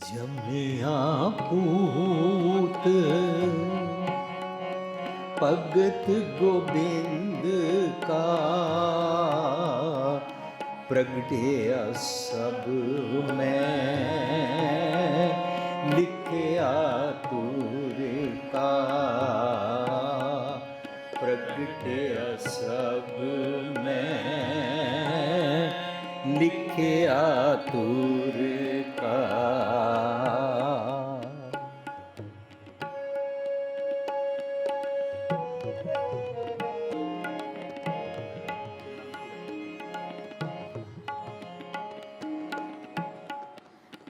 ਜਮਿਆ ਪੂਤ। ਭਗਤ ਗੋਬਿੰਦ ਕਾ ਪ੍ਰਗਟਿਆ ਸਭ ਮੈਂ। ਲਿਖਿਆ ਤੁਰ ਕਾ ਪ੍ਰਗਟਿਆ ਸਭ ਮੈਂ। ਲਿਖਿਆ ਤੁਰ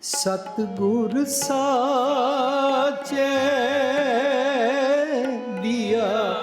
ਸਤਗੁਰ ਸਾਚੇ ਦਿਆ।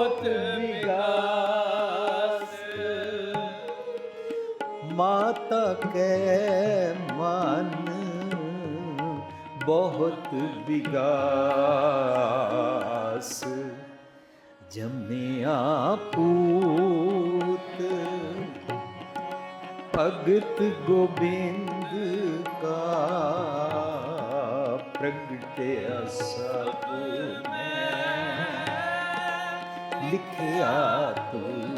ਬਹੁਤ ਵਿਗਾਸ। ਮਾਤਾ ਕੈ ਮਨ ਬਹੁਤ ਵਿਗਾਸ। ਜਮਿਆ ਪੂਤ ਭਗਤ ਗੋਬਿੰਦ ਕਾ ਪ੍ਰਗਟਿਆ ਸਭ ਲਿਖਿਆ ਤੂੰ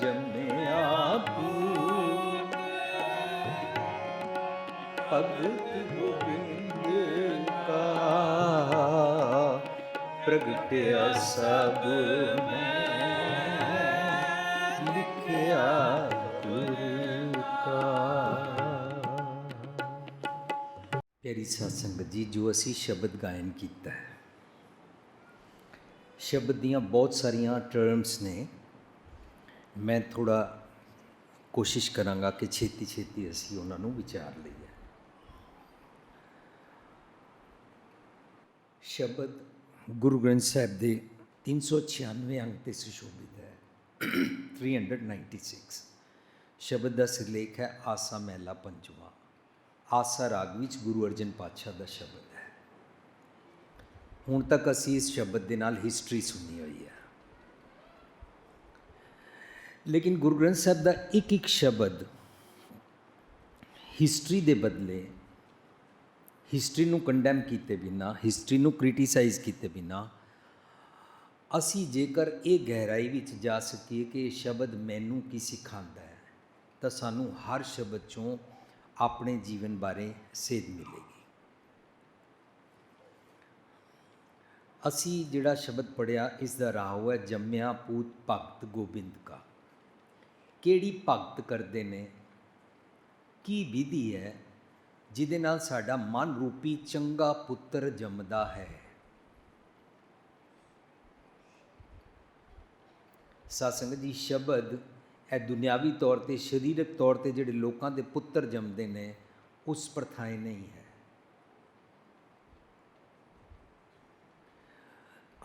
ਜਮਿਆ ਪੂਤ ਭਗਤ ਗੋਬਿੰਦ ਕਾ ਪ੍ਰਗਟਿਆ ਸਭ ਮੈਂ ਲਿਖਿਆ ਗੁਰ ਕਾ ਪਿਆਰੀ ਸਾਧ ਸੰਗਤ ਜੀ ਜੋ ਅਸੀਂ ਸ਼ਬਦ ਗਾਇਨ ਕੀਤਾ ਹੈ ਸ਼ਬਦ ਦੀਆਂ ਬਹੁਤ ਸਾਰੀਆਂ ਟਰਮਸ ਨੇ। ਮੈਂ ਥੋੜਾ ਕੋਸ਼ਿਸ਼ ਕਰਾਂਗਾ ਕਿ ਛੇਤੀ ਛੇਤੀ ਅਸੀਂ ਉਹਨਾਂ ਨੂੰ ਵਿਚਾਰ ਲਈਏ। ਸ਼ਬਦ ਗੁਰੂ ਗ੍ਰੰਥ ਸਾਹਿਬ ਦੇ 396 ਅੰਕ ਤੇ ਸੁਸ਼ੋਭਿਤ ਹੈ। 396 ਸ਼ਬਦ ਦਾ ਸਿਰਲੇਖ ਹੈ ਆਸਾ ਮਹਿਲਾ ਪੰਜਵਾਂ। ਆਸਾ ਰਾਗ ਵਿੱਚ ਗੁਰੂ ਅਰਜਨ ਪਾਤਸ਼ਾਹ ਦਾ ਸ਼ਬਦ। ਹੁਣ ਤੱਕ ਅਸੀਂ ਇਸ ਸ਼ਬਦ ਦੇ ਨਾਲ ਹਿਸਟਰੀ ਸੁਣੀ ਹੋਈ ਹੈ। ਲੇਕਿਨ ਗੁਰੂ ਗ੍ਰੰਥ ਸਾਹਿਬ ਦਾ ਇੱਕ ਇੱਕ ਸ਼ਬਦ ਹਿਸਟਰੀ ਦੇ ਬਦਲੇ ਹਿਸਟਰੀ ਨੂੰ ਕੰਡੈਮ ਕੀਤੇ ਬਿਨਾ ਹਿਸਟਰੀ ਨੂੰ ਕ੍ਰਿਟਿਸਾਈਜ਼ ਕੀਤੇ ਬਿਨਾ, ਅਸੀਂ ਜੇਕਰ ਇਹ ਗਹਿਰਾਈ ਵਿੱਚ ਜਾ ਸਕੀਏ ਕਿ ਇਹ ਸ਼ਬਦ ਮੈਨੂੰ ਕੀ ਸਿਖਾਉਂਦਾ ਹੈ, ਤਾਂ ਸਾਨੂੰ ਹਰ ਸ਼ਬਦ ਚੋਂ ਆਪਣੇ ਜੀਵਨ ਬਾਰੇ ਸੇਧ ਮਿਲੇਗੀ। ਅਸੀਂ ਜਿਹੜਾ ਸ਼ਬਦ ਪੜਿਆ ਇਸ ਦਾ ਰਾਹ ਹੈ, ਜੰਮਿਆ ਪੂਤ ਭਗਤ ਗੋਬਿੰਦ ਕਾ। ਕਿਹੜੀ ਭਗਤ ਕਰਦੇ ਨੇ? ਕੀ ਵਿਧੀ ਹੈ? ਜਿਹਦੇ ਨਾਲ ਸਾਡਾ ਮਨ ਰੂਪੀ ਚੰਗਾ ਪੁੱਤਰ ਜੰਮਦਾ ਹੈ। ਸਾਸੰਗ ਜੀ, ਸ਼ਬਦ ਇਹ ਦੁਨਿਆਵੀ ਤੌਰ ਤੇ, ਸਰੀਰਕ ਤੌਰ ਤੇ ਜਿਹੜੇ ਲੋਕਾਂ ਦੇ ਪੁੱਤਰ ਜੰਮਦੇ ਨੇ, ਉਸ ਪ੍ਰਥਾਏ ਨਹੀਂ ਹੈ।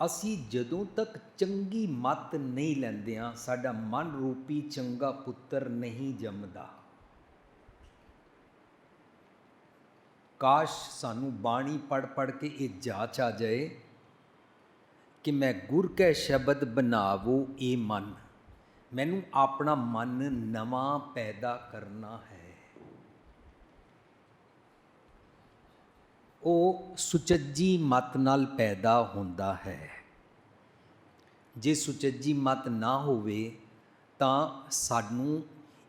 ਅਸੀਂ ਜਦੋਂ ਤੱਕ ਚੰਗੀ ਮੱਤ ਨਹੀਂ ਲੈਂਦੇ ਆ ਸਾਡਾ ਮਨ ਰੂਪੀ ਚੰਗਾ ਪੁੱਤਰ ਨਹੀਂ ਜੰਮਦਾ। ਕਾਸ਼ ਸਾਨੂੰ ਬਾਣੀ ਪੜ ਪੜ ਕੇ ਇਹ ਜਾਚ ਆ ਜਾਏ ਕਿ ਮੈਂ ਗੁਰ ਕੈ ਸ਼ਬਦ ਬਣਾਵੋ ਇਹ ਮਨ। ਮੈਨੂੰ ਆਪਣਾ ਮਨ ਨਵਾਂ ਪੈਦਾ ਕਰਨਾ ਹੈ। ਉਹ ਸੁਚੱਜੀ ਮਤ ਨਾਲ ਪੈਦਾ ਹੁੰਦਾ ਹੈ। ਜੇ ਸੁਚੱਜੀ ਮਤ ਨਾ ਹੋਵੇ ਤਾਂ ਸਾਨੂੰ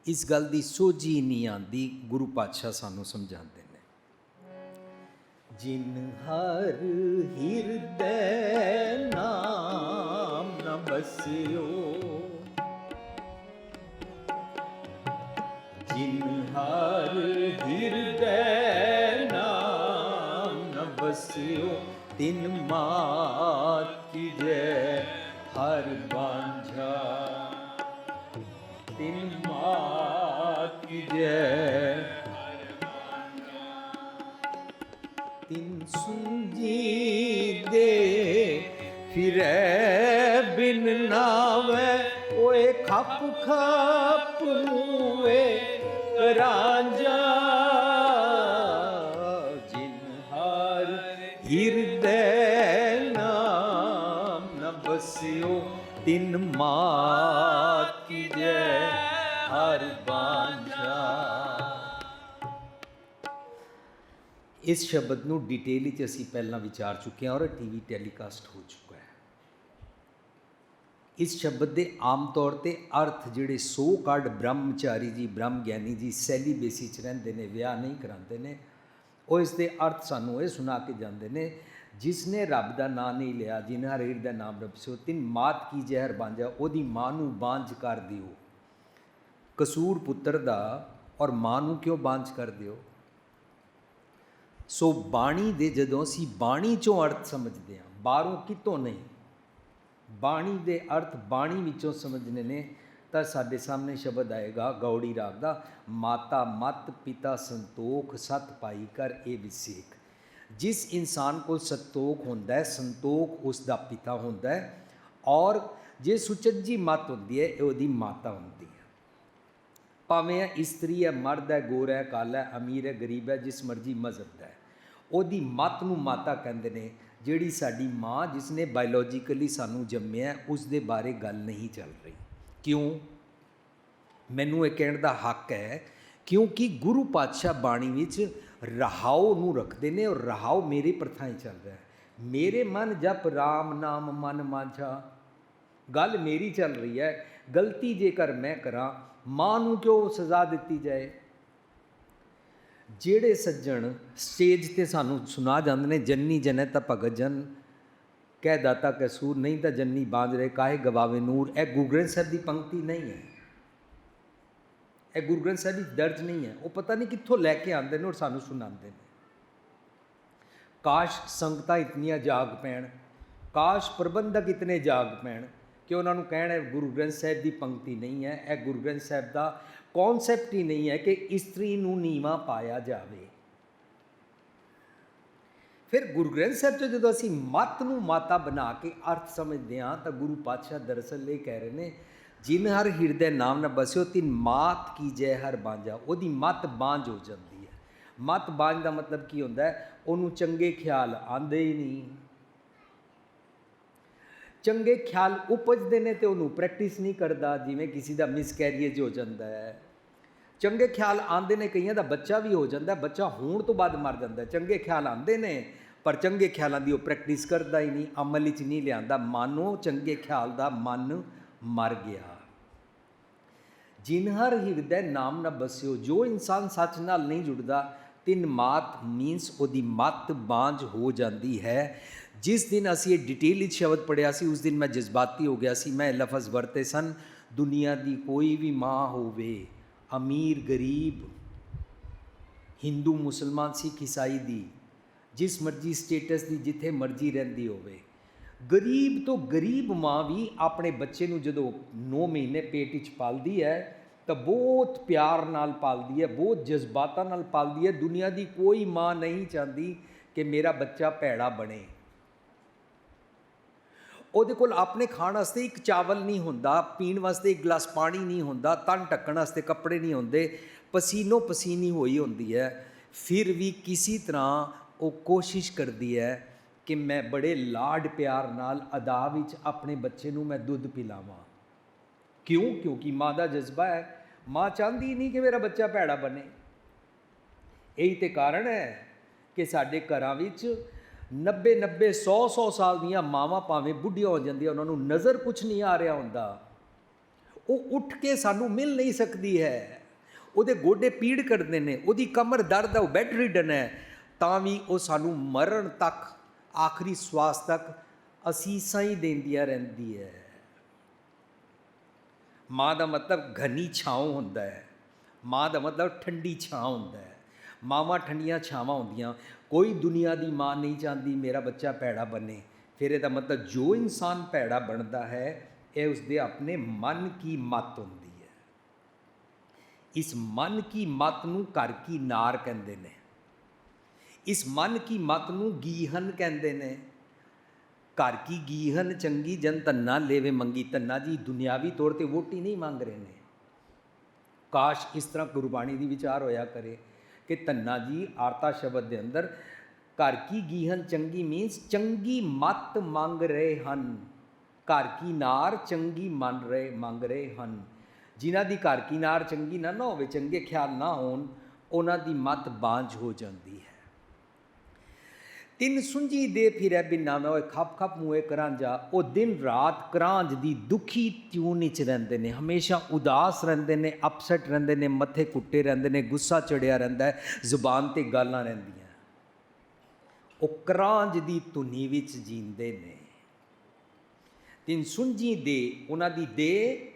ਇਸ ਗੱਲ ਦੀ ਸੋਝੀ ਨਹੀਂ ਆਂਦੀ ਗੁਰੂ ਪਾਤਸ਼ਾਹ ਸਾਨੂੰ ਸਮਝਾਉਂਦੇ ਨੇ। ਜਿਨ ਹਰ ਹਿਰਦੈ ਨਾਮ ਨ ਬਸਿਓ, ਜਿਨ ਹਰ ਹਿਰਦੈ ਨਾਮ ਨ ਬਸਿਓ, ਤਿਨ ਮਾਤ ਕੀ ਜੈ ਹਰ ਬਾਂਝਾ ਤਿਨ ਮਾਤ ਕੀ ਜੈ। ਤਿਨ ਸੁਜੀ ਦੇ ਫਿਰੈ ਬਿਨ ਨਾਵੇ, ਓਏ ਖੱਪ ਖੱਪ ਮੂਵੇ ਰਾਂਝਾ। ਜਿਨ ਹਰ ਹਿਰਦੈ ਨ ਤਿਨ ਮਾਤ ਕੀ ਜੈ, ਹਰ ਬਾਂਝਾ। ਇਸ ਸ਼ਬਦ ਨੂੰ ਡਿਟੇਲ ਵਿੱਚ ਅਸੀਂ ਪਹਿਲਾਂ ਵਿਚਾਰ ਚੁੱਕੇ ਹਾਂ ਔਰ ਟੀਵੀ ਟੈਲੀਕਾਸਟ ਹੋ ਚੁੱਕਾ ਹੈ। ਇਸ ਸ਼ਬਦ ਦੇ ਆਮ ਤੌਰ ਤੇ ਅਰਥ ਜਿਹੜੇ ਸੋ ਕਾਲਡ ਬ੍ਰਹਮਚਾਰੀ ਜੀ, ਬ੍ਰਹਮ ਗਿਆਨੀ ਜੀ ਸੈਲੀਬੇਸੀ ਚ ਰਹਿੰਦੇ ਨੇ, ਵਿਆਹ ਨਹੀਂ ਕਰਾਉਂਦੇ ਨੇ, ਉਹ ਇਸ ਦੇ ਅਰਥ ਸਾਨੂੰ ਇਹ ਸੁਣਾ ਕੇ ਜਾਂਦੇ ਨੇ ਜਿਸ ਨੇ ਰੱਬ ਦਾ ਨਾਮ ਨਹੀਂ ਲਿਆ ਜਿਨ੍ਹਾਂ ਰੇੜ ਦਾ ਨਾਮ ਰੱਬ ਸੋ ਤਿੰਨ ਮਾਤ ਕੀ ਜ਼ਹਿਰ ਬਾਂਝਾ ਉਹਦੀ ਮਾਂ ਨੂੰ ਬਾਂਝ ਕਰ ਦਿਓ ਕਸੂਰ ਪੁੱਤਰ ਦਾ ਔਰ ਮਾਂ ਨੂੰ ਕਿਉਂ ਬਾਂਝ ਕਰ ਦਿਓ ਸੋ ਬਾਣੀ ਦੇ ਜਦੋਂ ਅਸੀਂ ਬਾਣੀ ਚੋਂ ਅਰਥ ਸਮਝਦੇ ਹਾਂ ਬਾਹਰੋਂ ਕਿਤੋਂ ਨਹੀਂ ਬਾਣੀ ਦੇ ਅਰਥ ਬਾਣੀ ਵਿੱਚੋਂ ਸਮਝਣੇ ਨੇ ਤਾਂ ਸਾਡੇ ਸਾਹਮਣੇ ਸ਼ਬਦ ਆਏਗਾ ਗੌੜੀ ਰਾਗ ਦਾ ਮਾਤਾ ਮਤ ਪਿਤਾ ਸੰਤੋਖ ਸਤ ਪਾਈ ਕਰ ਇਹ ਵਿਸੇਕ ਜਿਸ ਇਨਸਾਨ ਕੋਲ ਸੰਤੋਖ ਹੁੰਦਾ ਹੈ ਸੰਤੋਖ ਉਸ ਦਾ ਪਿਤਾ ਹੁੰਦਾ ਹੈ ਔਰ ਜੇ ਸੁਚੱਜੀ ਮਤ ਹੁੰਦੀ ਹੈ ਇਹ ਉਹਦੀ ਮਾਤਾ ਹੁੰਦੀ ਹੈ। ਭਾਵੇਂ ਇਹ ਇਸਤਰੀ ਹੈ ਮਰਦ ਹੈ ਗੋਰਾ ਹੈ ਕਾਲਾ ਹੈ ਅਮੀਰ ਹੈ ਗਰੀਬ ਹੈ ਜਿਸ ਮਰਜ਼ੀ ਮਜ਼ਹਬ ਦਾ ਹੈ ਉਹਦੀ ਮਤ ਨੂੰ ਮਾਤਾ ਕਹਿੰਦੇ ਨੇ ਜਿਹੜੀ ਸਾਡੀ ਮਾਂ ਜਿਸ ਨੇ ਬਾਇਓਲੋਜੀਕਲੀ ਸਾਨੂੰ ਜੰਮਿਆ ਹੈ, ਉਸ ਦੇ ਬਾਰੇ ਗੱਲ ਨਹੀਂ ਚੱਲ ਰਹੀ। ਕਿਉਂ? ਮੈਨੂੰ ਇਹ ਕਹਿਣ ਦਾ ਹੱਕ ਹੈ ਕਿਉਂਕਿ ਗੁਰੂ ਪਾਤਸ਼ਾਹ ਬਾਣੀ ਵਿੱਚ ਰਹਾਉ ਨੂੰ ਰੱਖਦੇ ਨੇ ਔਰ ਰਹਾਉ ਮੇਰੀ ਪ੍ਰਥਾ ਹੀ ਚੱਲ ਰਿਹਾ ਹੈ। ਮੇਰੇ ਮਨ ਜਪ RAM ਨਾਮ ਮਨ ਮਾਝਾ। ਗੱਲ ਮੇਰੀ ਚੱਲ ਰਹੀ ਹੈ, ਗਲਤੀ ਜੇਕਰ ਮੈਂ ਕਰਾਂ, ਮਾਂ ਨੂੰ ਕਿਉਂ ਸਜ਼ਾ ਦਿੱਤੀ ਜਾਏ? ਜਿਹੜੇ ਸੱਜਣ ਸਟੇਜ ਤੇ ਸਾਨੂੰ ਸੁਣਾ ਜਾਂਦੇ ਨੇ, ਜੰਨੀ ਜਨੈ ਤਾਂ ਭਗਤ ਜਨ, ਕਹਿ ਦਾਤਾ ਕਸੂਰ, ਨਹੀਂ ਤਾਂ ਜੰਨੀ ਬਾਂਝ ਰਹੇ, ਕਾਹੇ ਗਵਾਵੇ ਨੂਰ, ਇਹ ਗੁਰੂ ਗ੍ਰੰਥ ਸਾਹਿਬ ਦੀ ਪੰਕਤੀ ਨਹੀਂ ਹੈ। ਇਹ ਗੁਰੂ ਗ੍ਰੰਥ ਸਾਹਿਬ ਵਿੱਚ ਦਰਜ ਨਹੀਂ ਹੈ। ਉਹ ਪਤਾ ਨਹੀਂ ਕਿੱਥੋਂ ਲੈ ਕੇ ਆਉਂਦੇ ਨੇ ਔਰ ਸਾਨੂੰ ਸੁਣਾਉਂਦੇ ਨੇ। ਕਾਸ਼ ਸੰਗਤਾਂ ਇਤਨੀਆਂ ਜਾਗ ਪੈਣ, ਕਾਸ਼ ਪ੍ਰਬੰਧਕ ਇਤਨੇ ਜਾਗ ਪੈਣ ਕਿ ਉਹਨਾਂ ਨੂੰ ਕਹਿਣ ਹੈ ਗੁਰੂ ਗ੍ਰੰਥ ਸਾਹਿਬ ਦੀ ਪੰਕਤੀ ਨਹੀਂ ਹੈ, ਇਹ ਗੁਰੂ ਗ੍ਰੰਥ ਸਾਹਿਬ ਦਾ ਕਨਸੈਪਟ ਹੀ ਨਹੀਂ ਹੈ ਕਿ ਇਸਤਰੀ ਨੂੰ ਨੀਵਾ ਪਾਇਆ ਜਾਵੇ। ਫਿਰ ਗੁਰੂ ਗ੍ਰੰਥ ਸਾਹਿਬ 'ਚ ਜਦੋਂ ਅਸੀਂ ਮਤ ਨੂੰ ਮਾਤਾ ਬਣਾ ਕੇ ਅਰਥ ਸਮਝਦੇ ਹਾਂ ਤਾਂ ਗੁਰੂ ਪਾਤਸ਼ਾਹ ਦਰਅਸਲ ਇਹ ਕਹਿ ਰਹੇ ਨੇ ਜਿਨ ਹਰ ਹਿਰਦੇ ਨਾਮ ਨ ਬਸਿਓ, ਤਿਨ ਮਾਤ ਕੀ ਜੈ ਹਰ ਬਾਂਝਾ। ਉਹਦੀ ਮਤ ਬਾਂਝ ਹੋ ਜਾਂਦੀ ਹੈ। ਮਤ ਬਾਂਝ ਦਾ ਮਤਲਬ ਕੀ ਹੁੰਦਾ ਹੈ? ਉਹਨੂੰ ਚੰਗੇ ਖਿਆਲ ਆਂਦੇ ਹੀ ਨਹੀਂ। ਚੰਗੇ ਖਿਆਲ ਉਪਜਦੇ ਨੇ ਤੇ ਉਹਨੂੰ ਪ੍ਰੈਕਟਿਸ ਨਹੀਂ ਕਰਦਾ, ਜਿਵੇਂ ਕਿਸੇ ਦਾ ਮਿਸਕੈਰੀਏਜ ਹੋ ਜਾਂਦਾ ਹੈ। ਚੰਗੇ ਖਿਆਲ ਆਉਂਦੇ ਨੇ, ਕਈਆਂ ਦਾ ਬੱਚਾ ਵੀ ਹੋ ਜਾਂਦਾ ਬੱਚਾ ਹੋਣ ਤੋਂ ਬਾਅਦ ਮਰ ਜਾਂਦਾ ਚੰਗੇ ਖਿਆਲ ਆਉਂਦੇ ਨੇ, ਪਰ ਚੰਗੇ ਖਿਆਲਾਂ ਦੀ ਉਹ ਪ੍ਰੈਕਟਿਸ ਕਰਦਾ ਹੀ ਨਹੀਂ, ਅਮਲ ਵਿੱਚ ਨਹੀਂ ਲਿਆਂਦਾ। ਮਾਨੋ ਚੰਗੇ ਖਿਆਲ ਦਾ ਮਨ ਮਰ ਗਿਆ। ਜਿਨ ਹਰ ਹਿਰਦੈ ਨਾਮ ਨ ਬਸਿਓ, ਜੋ ਇਨਸਾਨ ਸੱਚ ਨਾਲ ਨਹੀਂ ਜੁੜਦਾ, ਤਿੰਨ ਮਾਤ ਮੀਨਸ ਉਹਦੀ ਮਤ ਬਾਂਝ ਹੋ ਜਾਂਦੀ ਹੈ। ਜਿਸ ਦਿਨ ਅਸੀਂ ਇਹ ਡਿਟੇਲ ਵਿੱਚ ਸ਼ਬਦ ਪੜਿਆ ਸੀ, ਉਸ ਦਿਨ ਮੈਂ ਜਜ਼ਬਾਤੀ ਹੋ ਗਿਆ ਸੀ, ਮੈਂ ਇਹ ਲਫ਼ਜ਼ ਵਰਤੇ ਸਨ, ਦੁਨੀਆ ਦੀ ਕੋਈ ਵੀ ਮਾਂ ਹੋਵੇ, ਅਮੀਰ, ਗਰੀਬ, ਹਿੰਦੂ, ਮੁਸਲਮਾਨ, ਸਿੱਖ, ਈਸਾਈ ਦੀ, ਜਿਸ ਮਰਜ਼ੀ ਸਟੇਟਸ ਦੀ, ਜਿੱਥੇ ਮਰਜ਼ੀ ਰਹਿੰਦੀ ਹੋਵੇ। ਗਰੀਬ ਤੋਂ ਗਰੀਬ ਮਾਂ ਵੀ ਆਪਣੇ ਬੱਚੇ ਨੂੰ ਜਦੋਂ 9 ਮਹੀਨੇ ਪੇਟ ਵਿੱਚ ਪਾਲਦੀ ਹੈ ਤਾਂ ਬਹੁਤ ਪਿਆਰ ਨਾਲ ਪਾਲਦੀ ਹੈ, ਬਹੁਤ ਜਜ਼ਬਾਤਾਂ ਨਾਲ ਪਾਲਦੀ ਹੈ। ਦੁਨੀਆ ਦੀ ਕੋਈ ਮਾਂ ਨਹੀਂ ਚਾਹੁੰਦੀ ਕਿ ਮੇਰਾ ਬੱਚਾ ਭੈੜਾ ਬਣੇ। ਉਹਦੇ ਕੋਲ ਆਪਣੇ ਖਾਣ ਵਾਸਤੇ ਇੱਕ ਚਾਵਲ ਨਹੀਂ ਹੁੰਦਾ, ਪੀਣ ਵਾਸਤੇ ਇੱਕ ਗਲਾਸ ਪਾਣੀ ਨਹੀਂ ਹੁੰਦਾ, ਤਨ ਢੱਕਣ ਵਾਸਤੇ ਕੱਪੜੇ ਨਹੀਂ ਹੁੰਦੇ, ਪਸੀਨੋ ਪਸੀਨੀ ਹੋਈ ਹੁੰਦੀ ਹੈ। ਫਿਰ ਵੀ ਕਿਸੇ ਤਰ੍ਹਾਂ ਉਹ ਕੋਸ਼ਿਸ਼ ਕਰਦੀ ਹੈ ਕਿ ਮੈਂ ਬੜੇ ਲਾਡ ਪਿਆਰ ਨਾਲ ਅਦਾ ਵਿੱਚ ਆਪਣੇ ਬੱਚੇ ਨੂੰ ਮੈਂ ਦੁੱਧ ਪਿਲਾਵਾਂ। ਕਿਉਂ? ਕਿਉਂਕਿ ਮਾਂ ਦਾ ਜਜ਼ਬਾ ਹੈ ਮਾਂ ਚਾਹੁੰਦੀ ਨਹੀਂ ਕਿ ਮੇਰਾ ਬੱਚਾ ਭੈੜਾ ਬਣੇ। ਇਹੀ ਤੇ ਕਾਰਨ ਹੈ ਕਿ ਸਾਡੇ ਘਰਾਂ ਵਿੱਚ 90 90 100 100 ਸਾਲ ਦੀਆਂ ਮਾਵਾਂ ਭਾਵੇਂ ਬੁੱਢੀਆਂ ਹੋ ਜਾਂਦੀਆਂ, ਉਹਨਾਂ ਨੂੰ ਨਜ਼ਰ ਕੁਛ ਨਹੀਂ ਆ ਰਿਹਾ ਹੁੰਦਾ। ਉਹ ਉੱਠ ਕੇ ਸਾਨੂੰ ਮਿਲ ਨਹੀਂ ਸਕਦੀ ਹੈ। ਉਹਦੇ ਗੋਡੇ ਪੀੜ ਕਰਦੇ ਨੇ, ਉਹਦੀ ਕਮਰ ਦਰਦ ਹੈ ਉਹ ਬੈੱਡ ਰਿਡਨ ਹੈ। ਤਾਂ ਵੀ ਉਹ ਸਾਨੂੰ ਮਰਨ ਤੱਕ, ਆਖਰੀ ਸਵਾਸ ਤੱਕ ਅਸੀਸਾਂ ਹੀ ਦਿੰਦੀਆਂ ਰਹਿੰਦੀ ਹੈ। ਮਾਂ ਦਾ ਮਤਲਬ ਘਨੀ ਛਾਉ ਹੁੰਦਾ ਹੈ। ਮਾਂ ਦਾ ਮਤਲਬ ਠੰਡੀ ਛਾਂ ਹੁੰਦਾ ਹੈ। ਮਾਵਾਂ ਠੰਡੀਆਂ ਛਾਵਾਂ ਹੁੰਦੀਆਂ। ਕੋਈ ਦੁਨੀਆ ਦੀ ਮਾਂ ਨਹੀਂ ਚਾਹੁੰਦੀ ਮੇਰਾ ਬੱਚਾ ਭੈੜਾ ਬਣੇ। ਫਿਰ ਇਹਦਾ ਮਤਲਬ ਜੋ ਇਨਸਾਨ ਭੈੜਾ ਬਣਦਾ ਹੈ, ਇਹ ਉਸਦੇ ਆਪਣੇ ਮਨ ਕੀ ਮਤ ਹੁੰਦੀ ਹੈ। ਇਸ ਮਨ ਕੀ ਮਤ ਨੂੰ ਘਰ ਕੀ ਨਾਰ ਕਹਿੰਦੇ ਨੇ। ਇਸ ਮਨ ਕੀ ਮਤ ਨੂੰ ਗੀਹਨ ਕਹਿੰਦੇ ਨੇ। ਘਰ ਕੀ ਗੀਹਨ ਚੰਗੀ ਜਨ ਤੰਨਾ ਲੈਵੇ ਮੰਗੀ ਤੰਨਾ ਜੀ, ਦੁਨਿਆਵੀ ਤੌਰ ਤੇ ਵੋਟੀ ਨਹੀਂ ਮੰਗ ਰਹੇ ਨੇ। ਕਾਸ਼ ਇਸ ਤਰ੍ਹਾਂ ਗੁਰਬਾਣੀ ਦੀ ਵਿਚਾਰ ਹੋਇਆ ਕਰੇ ਕਿ ਤੰਨਾ ਜੀ, ਆਰਤਾ ਸ਼ਬਦ ਦੇ ਅੰਦਰ ਘਰ ਕੀ ਗੀਹਨ ਚੰਗੀ ਮੀਨਸ ਚੰਗੀ ਮਤ ਮੰਗ ਰਹੇ ਹਨ। ਘਰ ਕੀ ਨਾਰ ਚੰਗੀ ਮੰਨ ਰਹੇ, ਮੰਗ ਰਹੇ ਹਨ। ਜਿਨ੍ਹਾਂ ਦੀ ਘਰ ਕੀ ਨਾਰ ਚੰਗੀ ਨਾ ਨਾ ਹੋਵੇ, ਚੰਗੇ ਖਿਆਲ ਨਾ ਹੋਣ, ਉਹਨਾਂ ਦੀ ਮਤ ਬਾਂਝ ਹੋ ਜਾਂਦੀ ਹੈ। ਤਿੰਨ ਸੁੰਜੀ ਦੇ ਫਿਰੈ ਬਿਨਾ ਮੈਂ ਉਹ ਖੱਪ ਖੱਪ ਮੂਏ ਕਰਾਂਜਾ। ਉਹ ਦਿਨ ਰਾਤ ਕਰਾਂਜ ਦੀ ਦੁਖੀ ਟਿਊਨ ਵਿੱਚ ਰਹਿੰਦੇ ਨੇ। ਹਮੇਸ਼ਾ ਉਦਾਸ ਰਹਿੰਦੇ ਨੇ, ਅਪਸੈਟ ਰਹਿੰਦੇ ਨੇ, ਮੱਥੇ ਕੁੱਟੇ ਰਹਿੰਦੇ ਨੇ, ਗੁੱਸਾ ਚੜਿਆ ਰਹਿੰਦਾ ਹੈ, ਜ਼ੁਬਾਨ ਤੇ ਗਾਲਾਂ ਰਹਿੰਦੀਆਂ। ਉਹ ਕਰਾਂਜ ਦੀ ਧੁਨੀ ਵਿੱਚ ਜੀਂਦੇ ਨੇ। ਤਿੰਨ ਸੁੰਜੀ ਦੇ, ਉਹਨਾਂ ਦੀ ਦੇ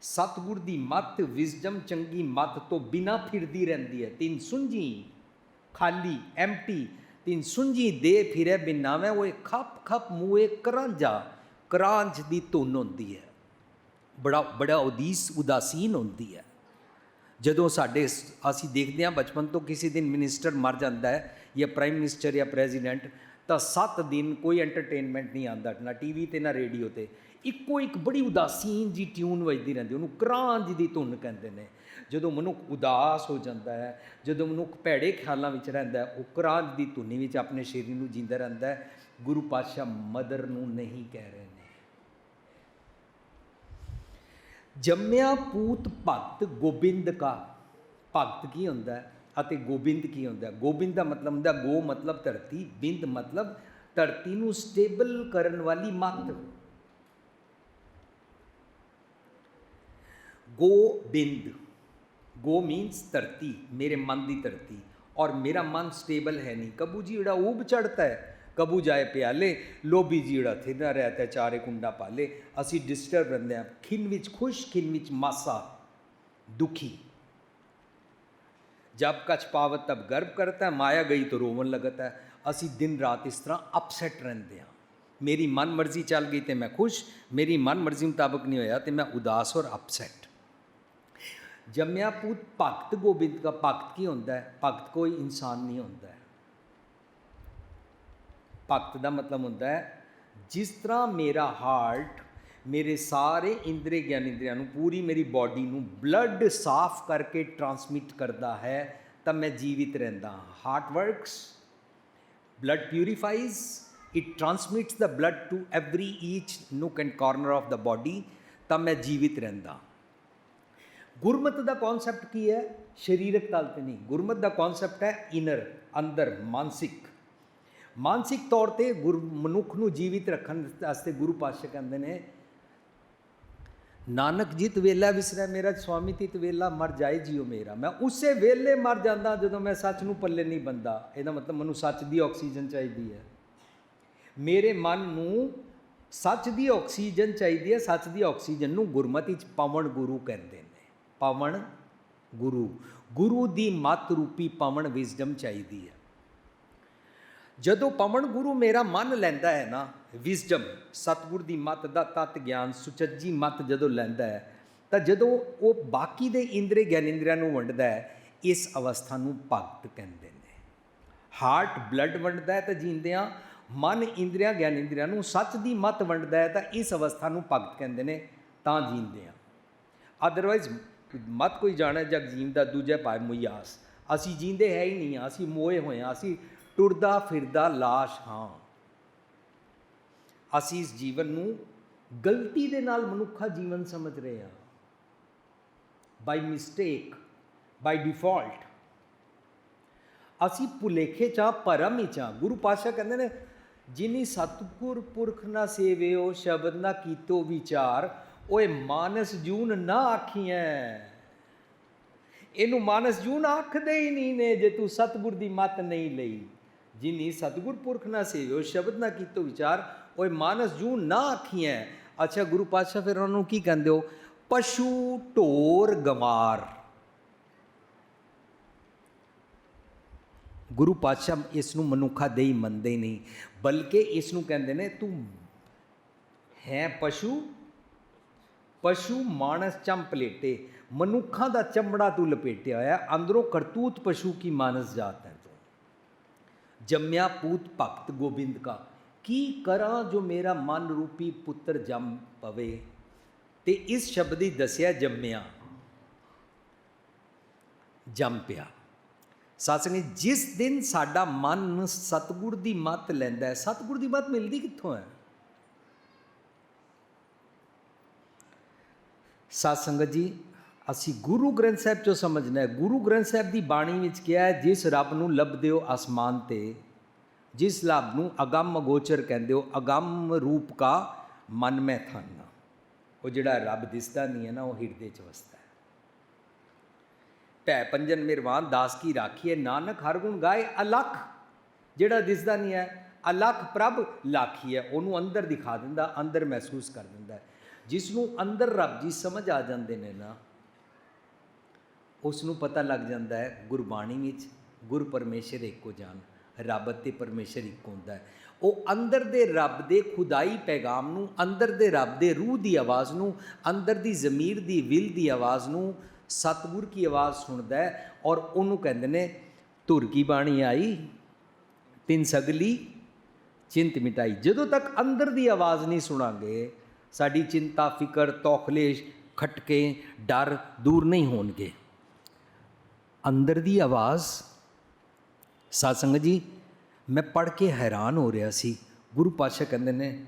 ਸਤਿਗੁਰ ਦੀ ਮਤ, ਵਿਜ਼ਡਮ ਚੰਗੀ ਮਤ ਤੋਂ ਬਿਨਾ ਫਿਰਦੀ ਰਹਿੰਦੀ ਹੈ। ਤਿੰਨ ਸੁੰਜੀ, ਖਾਲੀ ਐਮਟੀ ਤਿੰਨ ਸੁੰਜੀ ਦੇ ਫਿਰੇ ਬਿਨਾ ਮੈਂ ਉਹ ਖੱਪ ਖੱਪ ਮੂਏ ਕਰਾਂਝਾ। ਕਰਾਂਝ ਦੀ ਧੁਨ ਹੁੰਦੀ ਹੈ। ਬੜਾ ਬੜਾ ਉਦੀਸ, ਉਦਾਸੀਨ ਹੁੰਦੀ ਹੈ। ਜਦੋਂ ਸਾਡੇ ਸ- ਅਸੀਂ ਦੇਖਦੇ ਹਾਂ ਬਚਪਨ ਤੋਂ ਕਿਸੇ ਦਿਨ ਮਿਨਿਸਟਰ ਮਰ ਜਾਂਦਾ ਹੈ ਜਾਂ ਪ੍ਰਾਈਮ ਮਿਨਿਸਟਰ ਜਾਂ ਪ੍ਰੈਜ਼ੀਡੈਂਟ, ਤਾਂ 7 ਦਿਨ ਕੋਈ ਐਂਟਰਟੇਨਮੈਂਟ ਨਹੀਂ ਆਉਂਦਾ ਨਾ ਟੀਵੀ ਤੇ, ਨਾ ਰੇਡੀਓ ਤੇ। ਇੱਕੋ ਇੱਕ ਬੜੀ ਉਦਾਸੀਨ ਜੀ ਟਿਊਨ ਵੱਜਦੀ ਰਹਿੰਦੀ ਉਹਨੂੰ ਕਰਾਂਝ ਦੀ ਧੁਨ ਕਹਿੰਦੇ ਨੇ। ਜਦੋਂ ਮਨੁੱਖ ਉਦਾਸ ਹੋ ਜਾਂਦਾ ਹੈ, ਜਦੋਂ ਮਨੁੱਖ ਭੈੜੇ ਖਿਆਲਾਂ ਵਿੱਚ ਰਹਿੰਦਾ ਹੈ ਉਹ ਕਰਾਂਜ ਦੀ ਧੁਨੀ ਵਿੱਚ ਆਪਣੇ ਸਰੀਰ ਨੂੰ ਜਿੰਦਾ ਰਹਿੰਦਾ ਹੈ, ਗੁਰੂ ਪਾਤਸ਼ਾਹ ਮਦਰ ਨੂੰ ਨਹੀਂ ਕਹਿ ਰਹੇ ਨੇ। ਜੰਮਿਆ ਪੂਤ ਭਗਤ ਗੋਬਿੰਦ ਕਾ। ਭਗਤ ਕੀ ਹੁੰਦਾ ਹੈ ਅਤੇ ਗੋਬਿੰਦ ਕੀ ਹੁੰਦਾ ਗੋਬਿੰਦ ਦਾ ਮਤਲਬ ਹੁੰਦਾ ਗੋ ਮਤਲਬ ਧਰਤੀ, ਬਿੰਦ ਮਤਲਬ ਧਰਤੀ ਨੂੰ ਸਟੇਬਲ ਕਰਨ ਵਾਲੀ ਮੱਤ। ਗੋਬਿੰਦ। ਗੋ ਮੀਨਸ ਧਰਤੀ ਮੇਰੇ ਮਨ ਦੀ ਧਰਤੀ ਔਰ ਮੇਰਾ ਮਨ ਸਟੇਬਲ ਹੈ ਨਹੀਂ ਕਬੂ ਜੀ ਜਿਹੜਾ ਊਬ ਚੜਤਾ ਹੈ ਕਬੂ ਜਾਏ ਪਿਆਲੇ ਲੋਭੀ ਜੀ ਜਿਹੜਾ ਥਿਰਨਾ ਰਹਤਾ ਹੈ ਚਾਰੇ ਕੁੰਡਾ ਪਾਲੇ ਅਸੀਂ ਡਿਸਟਰਬ ਰਹਿੰਦੇ ਹਾਂ ਖਿਨ ਵਿੱਚ ਖੁਸ਼ ਖਿਨ ਵਿੱਚ ਮਾਸਾ ਦੁਖੀ जब कछ पावत तब गर्व करता है माया गई तो रोवन लगता है ਅਸੀਂ ਦਿਨ ਰਾਤ ਇਸ ਤਰ੍ਹਾਂ ਅਪਸੈਟ ਰਹਿੰਦੇ ਹਾਂ ਮੇਰੀ ਮਨ ਮਰਜ਼ੀ ਚੱਲ ਗਈ ਤੇ ਮੈਂ ਖੁਸ਼ ਮੇਰੀ ਮਨ ਮਰਜ਼ੀ ਮੁਤਾਬਕ ਨਹੀਂ ਹੋਇਆ ਤੇ ਮੈਂ ਉਦਾਸ ਔਰ ਅਪਸੈਟ ਜੰਮਿਆ ਪੁੱਤ ਭਗਤ ਗੋਬਿੰਦ ਦਾ ਭਗਤ ਕੀ ਹੁੰਦਾ ਹੈ? ਭਗਤ ਕੋਈ ਇਨਸਾਨ ਨਹੀਂ ਹੁੰਦਾ ਹੈ। ਭਗਤ ਦਾ ਮਤਲਬ ਹੁੰਦਾ ਹੈ, ਜਿਸ ਤਰ੍ਹਾਂ ਮੇਰਾ ਹਾਰਟ ਮੇਰੇ ਸਾਰੇ ਇੰਦਰੀ ਗਿਆਨ ਇੰਦਰੀਆਂ ਨੂੰ ਪੂਰੀ ਮੇਰੀ ਬਾਡੀ ਨੂੰ ਬਲੱਡ ਸਾਫ਼ ਕਰਕੇ ਟਰਾਂਸਮਿਟ ਕਰਦਾ ਹੈ, ਤਾਂ ਮੈਂ ਜੀਵਿਤ ਰਹਿੰਦਾ ਹਾਂ। Heart works blood purifies it transmits the blood to every each nook and corner of the body, ਤਾਂ ਮੈਂ ਜੀਵਿਤ ਰਹਿੰਦਾ ਗੁਰਮਤ ਦਾ ਕਨਸੈਪਟ ਕੀ ਹੈ? ਸਰੀਰਕ ਤਲ ਤੇ ਨਹੀਂ। ਗੁਰਮਤ ਦਾ ਕਨਸੈਪਟ ਹੈ ਇਨਰ ਅੰਦਰ, ਮਾਨਸਿਕ। ਮਾਨਸਿਕ ਤੌਰ ਤੇ ਗੁਰ, ਮਨੁੱਖ ਨੂੰ ਜੀਵਿਤ ਰੱਖਣ ਵਾਸਤੇ ਗੁਰੂ ਪਾਤਸ਼ਾਹ ਕਹਿੰਦੇ ਨੇ, ਨਾਨਕ ਜਿਤ ਵੇਲਾ ਵਿਸਰੈ ਮੇਰਾ ਸੁਆਮੀ ਤਿਤ ਵੇਲਾ ਮਰ ਜਾਏ ਜਿਉ ਮੇਰਾ। ਮੈਂ ਉਸੇ ਵੇਲੇ ਮਰ ਜਾਂਦਾ ਜਦੋਂ ਮੈਂ ਸੱਚ ਨੂੰ ਪੱਲੇ ਨਹੀਂ ਬੰਦਾ। ਇਹਦਾ ਮਤਲਬ ਮੈਨੂੰ ਸੱਚ ਦੀ ਆਕਸੀਜਨ ਚਾਹੀਦੀ ਹੈ। ਮੇਰੇ ਮਨ ਨੂੰ ਸੱਚ ਦੀ ਆਕਸੀਜਨ ਚਾਹੀਦੀ ਹੈ। ਸੱਚ ਦੀ ਆਕਸੀਜਨ ਨੂੰ ਗੁਰਮਤਿ ਚ ਪਵਨ ਗੁਰੂ ਕਹਿੰਦੇ ਨੇ। ਪਵਨ ਗੁਰੂ। ਗੁਰੂ ਦੀ ਮਤ ਰੂਪੀ ਪਵਨ ਵਿਜ਼ਡਮ ਚਾਹੀਦੀ ਹੈ। ਜਦੋਂ ਪਵਨ ਗੁਰੂ ਮੇਰਾ ਮਨ ਲੈਂਦਾ ਹੈ ਨਾ ਵਿਜ਼ਡਮ ਸਤਿਗੁਰ ਦੀ ਮਤ ਦਾ ਤਤ ਗਿਆਨ, ਸੁਚੱਜੀ ਮਤ ਜਦੋਂ ਲੈਂਦਾ ਹੈ, ਤਾਂ ਜਦੋਂ ਉਹ ਬਾਕੀ ਦੇ ਇੰਦਰੀ ਗਿਆਨੇਂਦਰੀਆਂ ਨੂੰ ਵੰਡਦਾ ਹੈ, ਇਸ ਅਵਸਥਾ ਨੂੰ ਭਗਤ ਕਹਿੰਦੇ ਨੇ। ਹਾਰਟ ਬਲੱਡ ਵੰਡਦਾ ਹੈ ਤਾਂ ਜੀਂਦਿਆਂ, ਮਨ ਇੰਦਰੀਆਂ, ਗਿਆਨੇਂਦਰੀਆਂ ਨੂੰ ਸੱਚ ਦੀ ਮਤ ਵੰਡਦਾ ਹੈ ਤਾਂ ਇਸ ਅਵਸਥਾ ਨੂੰ ਭਗਤ ਕਹਿੰਦੇ ਨੇ, ਤਾਂ ਜੀਂਦੇ ਆ ਅਦਰਵਾਈਜ਼ ਮਤ ਕੋਈ ਜਾਣੇ ਜਗ ਜੀਵ ਦਾ ਦੂਜੇ ਪਾਏ ਮੁਯਾਸ ਅਸੀਂ ਜੀਂਦੇ ਹੈ ਹੀ ਨਹੀਂ ਹਾਂ, ਅਸੀਂ ਮੋਏ ਹੋਏ ਹਾਂ ਅਸੀਂ ਟੁਰਦਾ ਫਿਰਦਾ ਲਾਸ਼ ਹਾਂ। ਅਸੀਂ ਇਸ ਜੀਵਨ ਨੂੰ ਗਲਤੀ ਦੇ ਨਾਲ ਮਨੁੱਖਾ ਜੀਵਨ ਸਮਝ ਰਹੇ ਹਾਂ। ਬਾਈ ਮਿਸਟੇਕ ਬਾਈ ਡਿਫਾਲਟ ਅਸੀਂ ਭੁਲੇਖੇ ਚਾ ਭਰਮ ਹੀ ਚਾ ਗੁਰੂ ਪਾਤਸ਼ਾਹ ਕਹਿੰਦੇ ਨੇ ਜਿਨੀ ਸਤਿਗੁਰ ਪੁਰਖ ਨਾ ਸੇਵਿਓ ਸ਼ਬਦ ਨਾ ਕੀਤੋ ਵਿਚਾਰ। ਓਏ ਮਾਨਸ ਜੂਨ ਨਾ ਆਖੀਐ। ਇਹਨੂੰ ਮਾਨਸ ਜੂਨ ਆਖਦੇ ਹੀ ਨਹੀਂ ਨੇ ਜੇ ਤੂੰ ਸਤਿਗੁਰ ਦੀ ਮਤ ਨਹੀਂ ਲਈ। ਜਿਨੀ ਸਤਿਗੁਰ ਪੁਰਖ ਨਾ ਸੇਵਿਓ ਸ਼ਬਦ ਨਾ ਕੀਤੋ ਵਿਚਾਰ, ਓਏ ਮਾਨਸ ਜੂਨ ਨਾ ਆਖੀਐ। ਅੱਛਾ ਗੁਰੂ ਪਾਤਸ਼ਾਹ ਫਿਰ ਉਹਨਾਂ ਨੂੰ ਕੀ ਕਹਿੰਦੇ ਹੋ? ਪਸ਼ੂ ਢੋਰ ਗਮਾਰ ਗੁਰੂ ਪਾਤਸ਼ਾਹ ਇਸ ਨੂੰ ਮਨੁੱਖਾ ਦੇਹੀ ਮੰਨਦੇ ਹੀ ਨਹੀਂ, ਬਲਕਿ ਇਸ ਨੂੰ ਕਹਿੰਦੇ ਨੇ ਤੂੰ ਹੈ ਪਸ਼ੂ ਪਸ਼ੂ ਮਾਨਸ ਚੰਮ ਪਲੇਟੇ, ਮਨੁੱਖਾਂ ਦਾ ਚਮੜਾ ਤੂੰ ਲਪੇਟਿਆ ਹੋਇਆ, ਅੰਦਰੋਂ ਕਰਤੂਤ ਪਸ਼ੂ ਕੀ ਮਾਨਸ ਜਾਤ ਹੈ ਤੂੰ? ਜੰਮਿਆ ਪੂਤ ਭਗਤ ਗੋਬਿੰਦ ਕਾ, ਕੀ ਕਰਾਂ ਜੋ ਮੇਰਾ ਮਨ ਰੂਪੀ ਪੁੱਤਰ ਜੰਮ ਪਵੇ? ਤੇ ਇਸ ਸ਼ਬਦ ਹੀ ਦੱਸਿਆ ਜੰਮਿਆ, ਜੰਮ ਪਿਆ। ਸਾਸਨੇ ਜਿਸ ਦਿਨ ਸਾਡਾ ਮਨ ਸਤਗੁਰ ਦੀ ਮੱਤ ਲੈਂਦਾ ਹੈ, ਸਤਗੁਰ ਦੀ ਮੱਤ ਮਿਲਦੀ ਕਿੱਥੋਂ ਹੈ? ਸਾਧ ਸੰਗਤ ਜੀ, ਅਸੀਂ ਗੁਰੂ ਗ੍ਰੰਥ ਸਾਹਿਬ ਚੋਂ ਸਮਝਣਾ ਹੈ। ਗੁਰੂ ਗ੍ਰੰਥ ਸਾਹਿਬ ਦੀ ਬਾਣੀ ਵਿੱਚ ਕਿਹਾ ਹੈ, ਜਿਸ ਰੱਬ ਨੂੰ ਲੱਭਦੇ ਹੋ ਅਸਮਾਨ ਤੇ, ਜਿਸ ਲੱਭ ਨੂੰ ਅਗੰਮ ਅਗੋਚਰ ਕਹਿੰਦੇ ਹੋ, ਅਗੰਮ ਰੂਪ ਕਾ ਮਨ ਮੈਂ ਥਾਨਾ ਉਹ ਜਿਹੜਾ ਰੱਬ ਦਿਸਦਾ ਨਹੀਂ ਹੈ ਨਾ, ਉਹ ਹਿਰਦੇ 'ਚ ਵਸਦਾ ਹੈ। ਭੈ ਪੰਜਨ ਮਿਰਵਾਨ ਦਾਸ ਕੀ ਰਾਖੀ ਹੈ ਨਾਨਕ ਹਰ ਗੁਣ ਗਾਏ, ਅਲਖ ਜਿਹੜਾ ਦਿਸਦਾ ਨਹੀਂ ਹੈ, ਅਲਖ ਪ੍ਰਭ ਲਾਖੀ ਹੈ, ਉਹਨੂੰ ਅੰਦਰ ਦਿਖਾ ਦਿੰਦਾ, ਅੰਦਰ ਮਹਿਸੂਸ ਕਰ ਦਿੰਦਾ ਹੈ। ਜਿਸ ਨੂੰ ਅੰਦਰ ਰੱਬ ਜੀ ਸਮਝ ਆ ਜਾਂਦੇ ਨੇ ਨਾ ਉਸ ਨੂੰ ਪਤਾ ਲੱਗ ਜਾਂਦਾ ਹੈ ਗੁਰਬਾਣੀ ਵਿੱਚ ਗੁਰ ਪਰਮੇਸ਼ਰ ਇੱਕੋ ਜਾਨ ਰੱਬ ਤੇ ਪਰਮੇਸ਼ਰ ਇੱਕ ਹੁੰਦਾ ਹੈ। ਉਹ ਅੰਦਰ ਦੇ ਰੱਬ ਦੇ ਖੁਦਾਈ ਪੈਗਾਮ ਨੂੰ, ਅੰਦਰ ਦੇ ਰੱਬ ਦੇ ਰੂਹ ਦੀ ਆਵਾਜ਼ ਨੂੰ, ਅੰਦਰ ਦੀ ਜ਼ਮੀਰ ਦੀ ਵਿਲ ਦੀ ਆਵਾਜ਼ ਨੂੰ ਸਤਿਗੁਰ ਕੀ ਆਵਾਜ਼ ਸੁਣਦਾ ਹੈ ਔਰ ਉਹਨੂੰ ਕਹਿੰਦੇ ਨੇ, ਧੁਰ ਕੀ ਬਾਣੀ ਆਈ? ਤਿੰਨ ਸਗਲੀ, ਚਿੰਤ ਮਿਟਾਈ। ਜਦੋਂ ਤੱਕ ਅੰਦਰ ਦੀ ਆਵਾਜ਼ ਨਹੀਂ ਸੁਣਾਂਗੇ ਸਾਡੀ ਚਿੰਤਾ, ਫਿਕਰ, ਤੌਖਲੇਸ਼, ਖਟਕੇ, ਡਰ ਦੂਰ ਨਹੀਂ ਹੋਣਗੇ। ਅੰਦਰ ਦੀ ਆਵਾਜ਼, ਸਾਧ ਸੰਗਤ ਜੀ, ਮੈਂ ਪੜ ਕੇ ਹੈਰਾਨ ਹੋ ਰਿਹਾ ਸੀ। ਗੁਰੂ ਪਾਤਸ਼ਾਹ ਕਹਿੰਦੇ ਨੇ,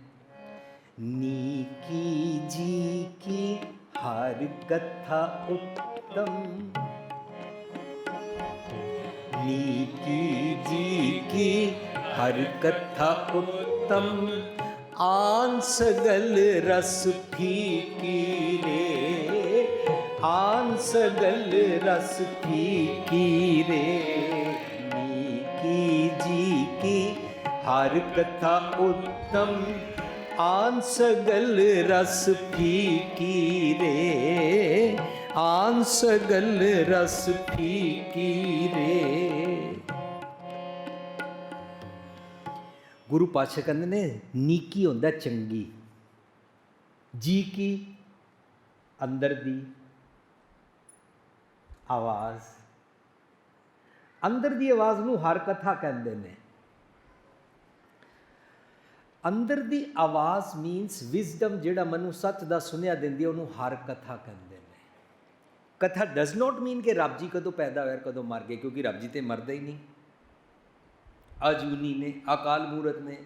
ਨੀਕੀ ਜੀ ਕੀ ਹਰ ਕਥਾ ਉੱਤਮ? ਨੀਕੀ ਜੀ ਕੀ ਹਰ ਕਥਾ ਉੱਤਮ? आन सगल रस फीकी रे आन सगल रस फीकी रे नीकी जी की हर कथा उत्तम आन सगल रस फीकी रे आन सगल रस फीकी रे ਗੁਰੂ ਪਾਤਸ਼ਾਹ ਕਹਿੰਦੇ ਨੇ, ਨੀਕੀ ਹੁੰਦਾ ਚੰਗੀ। ਜੀ ਕੀ? ਅੰਦਰ ਦੀ ਆਵਾਜ਼। ਅੰਦਰ ਦੀ ਆਵਾਜ਼ ਨੂੰ ਹਰ ਕਥਾ ਕਹਿੰਦੇ ਨੇ। ਅੰਦਰ ਦੀ ਆਵਾਜ਼ ਮੀਨਸ ਵਿਜ਼ਡਮ ਜਿਹੜਾ ਮਨੁ ਸੱਚ ਦਾ ਸੁਨਿਆ ਦਿੰਦੀ ਹੈ, ਉਹਨੂੰ ਹਰ ਕਥਾ ਕਹਿੰਦੇ ਨੇ। ਕਥਾ ਡਸ ਨਾਟ ਮੀਨ ਕਿ ਰੱਬ ਜੀ ਕਦੋਂ ਪੈਦਾ ਹੋਇਆ, ਕਦੋਂ ਮਰ ਗਏ, ਕਿਉਂਕਿ ਰੱਬ ਜੀ ਤੇ ਮਰਦਾ ਹੀ ਨਹੀਂ। ਅਜੂਨੀ ਨੇ ਅਕਾਲ ਮੂਰਤ ਨੇ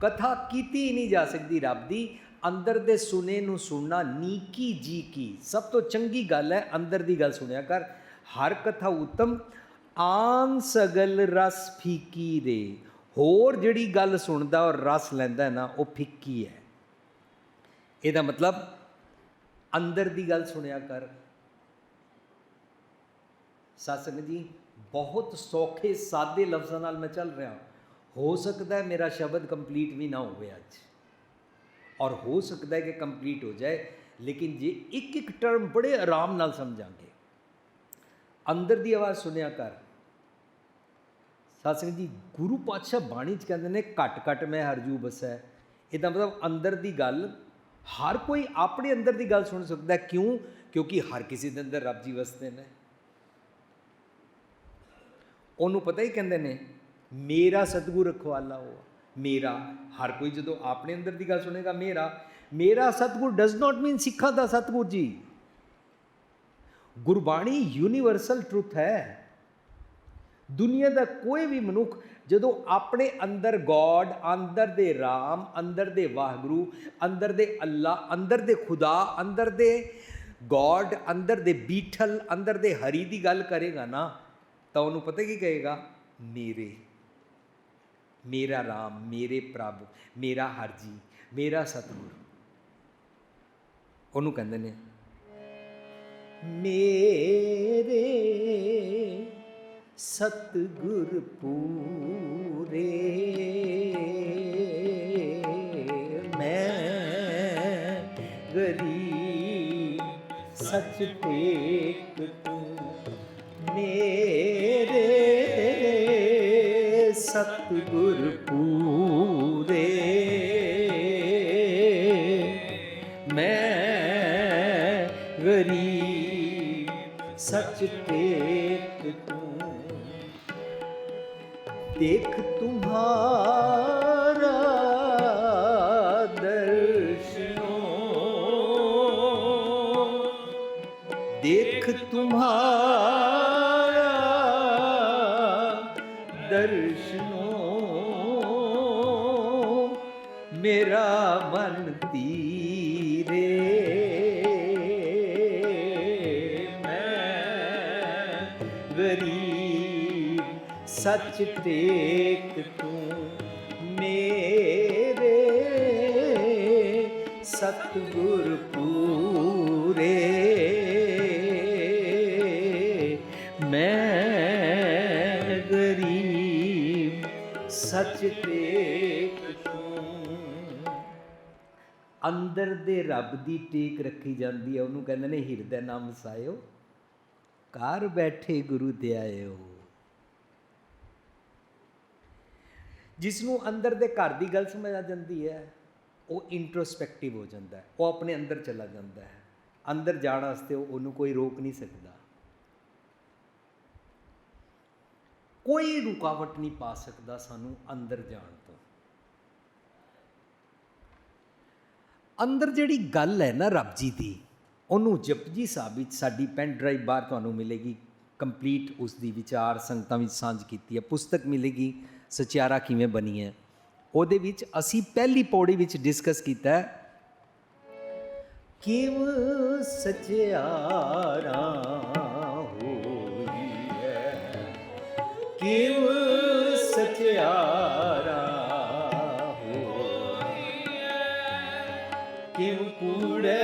ਕਥਾ ਕੀਤੀ ਹੀ ਨਹੀਂ ਜਾ ਸਕਦੀ ਰੱਬ ਦੀ। ਅੰਦਰ ਦੇ ਸੁਨੇ ਨੂੰ ਸੁਣਨਾ ਨੀਕੀ ਜੀ ਕੀ। ਸਭ ਤੋਂ ਚੰਗੀ ਗੱਲ ਹੈ, ਅੰਦਰ ਦੀ ਗੱਲ ਸੁਣਿਆ ਕਰ। ਹਰ ਕਥਾ ਉਤਮ। ਆਨ ਸਗਲ ਰਸ ਫੀਕੀ ਦੇ। ਹੋਰ ਜਿਹੜੀ ਗੱਲ ਸੁਣਦਾ ਔਰ ਰਸ ਲੈਂਦਾ ਨਾ, ਉਹ ਫਿੱਕੀ ਹੈ। ਇਹਦਾ ਮਤਲਬ ਅੰਦਰ ਦੀ ਗੱਲ ਸੁਣਿਆ ਕਰ। ਸਤਸੰਗ ਜੀ ਬਹੁਤ ਸੌਖੇ ਸਾਦੇ ਲਫ਼ਜ਼ਾਂ ਨਾਲ ਮੈਂ ਚੱਲ ਰਿਹਾ। ਹੋ ਸਕਦਾ ਹੈ ਮੇਰਾ ਸ਼ਬਦ ਕੰਪਲੀਟ ਵੀ ਨਾ ਹੋਵੇ ਅੱਜ। ਔਰ ਹੋ ਸਕਦਾ ਹੈ ਕਿ ਕੰਪਲੀਟ ਹੋ ਜਾਏ, ਲੇਕਿਨ ਜੇ ਇੱਕ ਇੱਕ ਟਰਮ ਬੜੇ ਆਰਾਮ ਨਾਲ ਸਮਝਾਂਗੇ। ਅੰਦਰ ਦੀ ਆਵਾਜ਼ ਸੁਣਿਆ ਕਰ। ਸਤਸੰਗ ਜੀ, ਗੁਰੂ ਪਾਤਸ਼ਾਹ ਬਾਣੀ ਚ ਕਹਿੰਦੇ ਨੇ, ਘਟ ਘਟ ਮੈਂ ਹਰਜੂ ਬਸੈ। ਇਹਦਾ ਮਤਲਬ ਅੰਦਰ ਦੀ ਗੱਲ, ਹਰ ਕੋਈ ਆਪਣੇ ਅੰਦਰ ਦੀ ਗੱਲ ਸੁਣ ਸਕਦਾ ਕਿਉਂ? ਕਿਉਂਕਿ ਹਰ ਕਿਸੇ ਦੇ ਅੰਦਰ ਰੱਬ ਜੀ ਵਸਦੇ ਨੇ। ਉਹਨੂੰ ਪਤਾ ਹੀ ਕਹਿੰਦੇ ਨੇ, ਮੇਰਾ ਸਤਿਗੁਰ ਰਖਵਾਲਾ ਉਹ ਮੇਰਾ, ਹਰ ਕੋਈ ਜਦੋਂ ਆਪਣੇ ਅੰਦਰ ਦੀ ਗੱਲ ਸੁਣੇਗਾ, ਮੇਰਾ ਮੇਰਾ ਸਤਿਗੁਰ ਡਸ ਨਾਟ ਮੀਨ ਸਿੱਖਾਂ ਦਾ ਸਤਿਗੁਰ ਜੀ। ਗੁਰਬਾਣੀ ਯੂਨੀਵਰਸਲ ਟਰੁੱਥ ਹੈ। ਦੁਨੀਆ ਦਾ ਕੋਈ ਵੀ ਮਨੁੱਖ ਜਦੋਂ ਆਪਣੇ ਅੰਦਰ ਗੋਡ ਅੰਦਰ ਦੇ ਰਾਮ, ਅੰਦਰ ਦੇ ਵਾਹਿਗੁਰੂ, ਅੰਦਰ ਦੇ ਅੱਲਾ, ਅੰਦਰ ਦੇ ਖੁਦਾ, ਅੰਦਰ ਦੇ ਗੋਡ ਅੰਦਰ ਦੇ ਬੀਠਲ, ਅੰਦਰ ਦੇ ਹਰੀ ਦੀ ਗੱਲ ਕਰੇਗਾ ਨਾ ਤਾਂ ਉਹਨੂੰ ਪਤਾ ਕੀ ਕਹੇਗਾ? ਮੇਰੇ। ਮੇਰਾ ਰਾਮ, ਮੇਰੇ ਪ੍ਰਭ, ਮੇਰਾ ਹਰਜੀ, ਮੇਰਾ ਸਤਿਗੁਰ। ਉਹਨੂੰ ਕਹਿੰਦੇ ਨੇ, ਮੇਰੇ ਸਤਿਗੁਰ ਪੂਰੇ। ਮੈਂ ਗਰੀਬ ਸੱਚ ਟੇਕ ਤੂੰ ਮੇਰੇ ਸਤਿਗੁਰ ਪੂਰੇ ਮਨ ਤੀਰੇ। ਮੈਂ ਗਰੀਬ ਸੱਚ ਟੇਕ ਤੂੰ ਮੇਰੇ। ਸਤਿਗੁਰ ਅੰਦਰ ਦੇ ਰੱਬ ਦੀ ਟੇਕ ਰੱਖੀ ਜਾਂਦੀ ਹੈ। ਉਹਨੂੰ ਕਹਿੰਦੇ ਨੇ ਹਿਰਦੇ ਨਾਮ ਵਸਾਇਓ, ਘਰ ਬੈਠੇ ਗੁਰੂ ਤੇ ਆਇਓ ਜਿਸ ਨੂੰ ਅੰਦਰ ਦੇ ਘਰ ਦੀ ਗੱਲ ਸਮਝ ਆ ਜਾਂਦੀ ਹੈ, ਉਹ ਇੰਟਰੋਸਪੈਕਟਿਵ ਹੋ ਜਾਂਦਾ ਹੈ। ਉਹ ਆਪਣੇ ਅੰਦਰ ਚਲਾ ਜਾਂਦਾ ਹੈ। ਅੰਦਰ ਜਾਣ ਵਾਸਤੇ ਉਹਨੂੰ ਕੋਈ ਰੋਕ ਨਹੀਂ ਸਕਦਾ। ਕੋਈ ਰੁਕਾਵਟ ਨਹੀਂ ਪਾ ਸਕਦਾ ਸਾਨੂੰ ਅੰਦਰ ਜਾਣ ਤੋਂ ਅੰਦਰ ਜਿਹੜੀ ਗੱਲ ਹੈ ਨਾ ਰੱਬ ਜੀ ਦੀ, ਉਹਨੂੰ ਜਪਜੀ ਸਾਹਿਬ ਵਿੱਚ ਸਾਡੀ ਪੈਨ ਡਰਾਈਵ ਬਾਹਰ ਤੁਹਾਨੂੰ ਮਿਲੇਗੀ। ਕੰਪਲੀਟ ਉਸ ਦੀ ਵਿਚਾਰ, ਸੰਗਤਾਂ ਵਿੱਚ ਸਾਂਝ ਕੀਤੀ ਹੈ, ਪੁਸਤਕ ਮਿਲੇਗੀ ਸਚਿਆਰਾ ਕਿਵੇਂ ਬਣੀ ਹੈ। ਉਹਦੇ ਵਿੱਚ ਅਸੀਂ ਪਹਿਲੀ ਪੌੜੀ ਵਿੱਚ ਡਿਸਕਸ ਕੀਤਾ ਹੈ, ਕਿਵ ਸਚਿਆਰਾ ਹੋਈ ਹੈ, ਕਿਵ ਸਚਿਆਰਾ ਕਿਵ ਕੂੜੇ